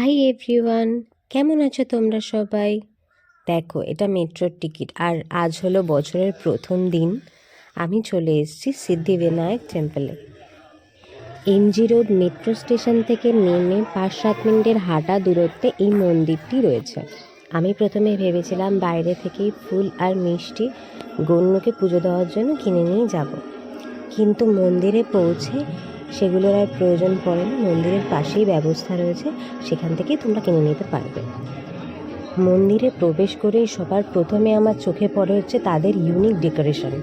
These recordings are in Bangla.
হাই এভরিওয়ান কেমন আছো তোমরা সবাই? দেখো, এটা মেট্রোর টিকিট। আর আজ হলো বছরের প্রথম দিন। আমি চলে এসেছি সিদ্ধিবিনায়ক টেম্পলে। এমজি রোড মেট্রো স্টেশন থেকে নেমে পাঁচ সাত মিনিটের হাঁটা দূরত্বে এই মন্দিরটি রয়েছে। আমি প্রথমে ভেবেছিলাম বাইরে থেকেই ফুল আর মিষ্টি গণ্যকে পুজো দেওয়ার জন্য কিনে নিয়ে যাব। কিন্তু মন্দিরে পৌঁছে সেগুলোর আর প্রয়োজন পড়ে না। মন্দিরের পাশেই ব্যবস্থা রয়েছে, সেখান থেকেই তোমরা কিনে নিতে পারবে। মন্দিরে প্রবেশ করেই সবার প্রথমে আমার চোখে পড়ে হচ্ছে তাদের ইউনিক ডেকোরেশন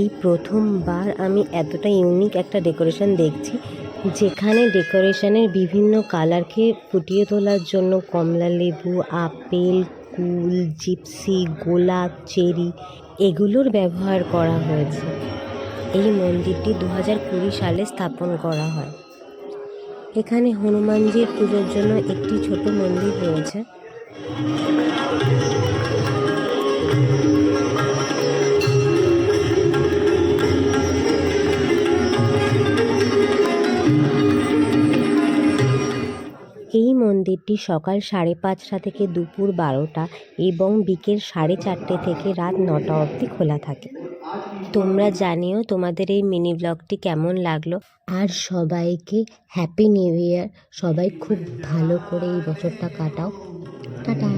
এই প্রথমবার আমি এতটা ইউনিক একটা ডেকোরেশন দেখছি, যেখানে ডেকোরেশনের বিভিন্ন কালারকে ফুটিয়ে তোলার জন্য কমলা লেবু, আপেল, কুল জিপসি গোলাপ, চেরি, এগুলোর ব্যবহার করা হয়েছে। এই মন্দিরটি দু হাজার কুড়ি সালে স্থাপন করা হয়। এখানে হনুমানজির পুজোর জন্য একটি ছোট মন্দির রয়েছে। এই মন্দিরটি সকাল সাড়ে পাঁচটা থেকে দুপুর বারোটা এবং বিকেল সাড়ে চারটে থেকে রাত নটা অবধি খোলা থাকে। তোমরা জানিও তোমাদের এই মিনি ব্লগটি কেমন লাগল। আর সবাইকে হ্যাপি নিউ ইয়ার সবাই খুব ভালো করে এই বছরটা কাটাও। টাটা।